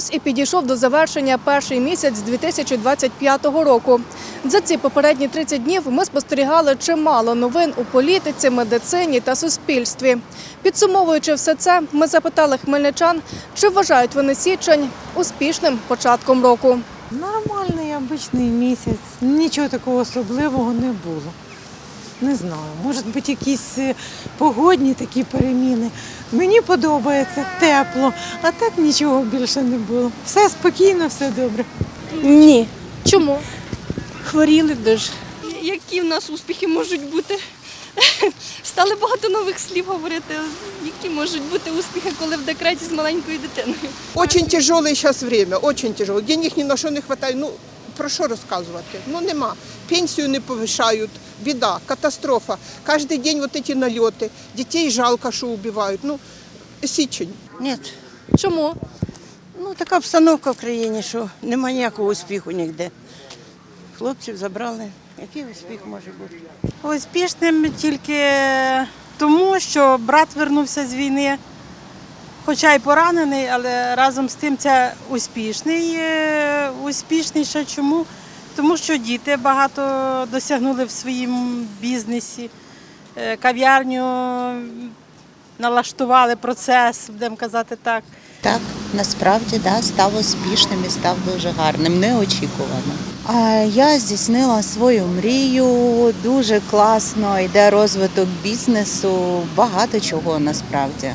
Ось і підійшов до завершення перший місяць 2025 року. За ці попередні 30 днів ми спостерігали чимало новин у політиці, медицині та суспільстві. Підсумовуючи все це, ми запитали хмельничан, чи вважають вони січень успішним початком року. Нормальний обичний місяць. Нічого такого особливого не було. Не знаю, може бути якісь е, погодні такі переміни. Мені подобається тепло, а так нічого більше не було. Все спокійно, все добре. Ні, Чому? хворіли дуже. Які в нас успіхи можуть бути? Стали багато нових слів говорити. Які можуть бути успіхи, коли в декреті з маленькою дитиною? Очень тяжелое сейчас время, очень тяжело. Денег ні на що не вистачає. Ну про що розказувати? Ну нема. Пенсію не повишають, біда, катастрофа. Кожен день вот эти нальоти. Дітей жалко, що вбивають. Ну, січень. Ні, Чому? ну така обстановка в країні, що немає ніякого успіху ніде. Хлопців забрали. Який успіх може бути? Успішним тільки тому, що брат вернувся з війни, хоча й поранений, але разом з тим це успішний. Е, Успішний ще чому? Тому що діти багато досягнули в своєму бізнесі, Е, кав'ярню налаштували процес, будемо казати так. Так, насправді да, став успішним і став дуже гарним, неочікувано. Я здійснила свою мрію, дуже класно йде розвиток бізнесу, багато чого насправді.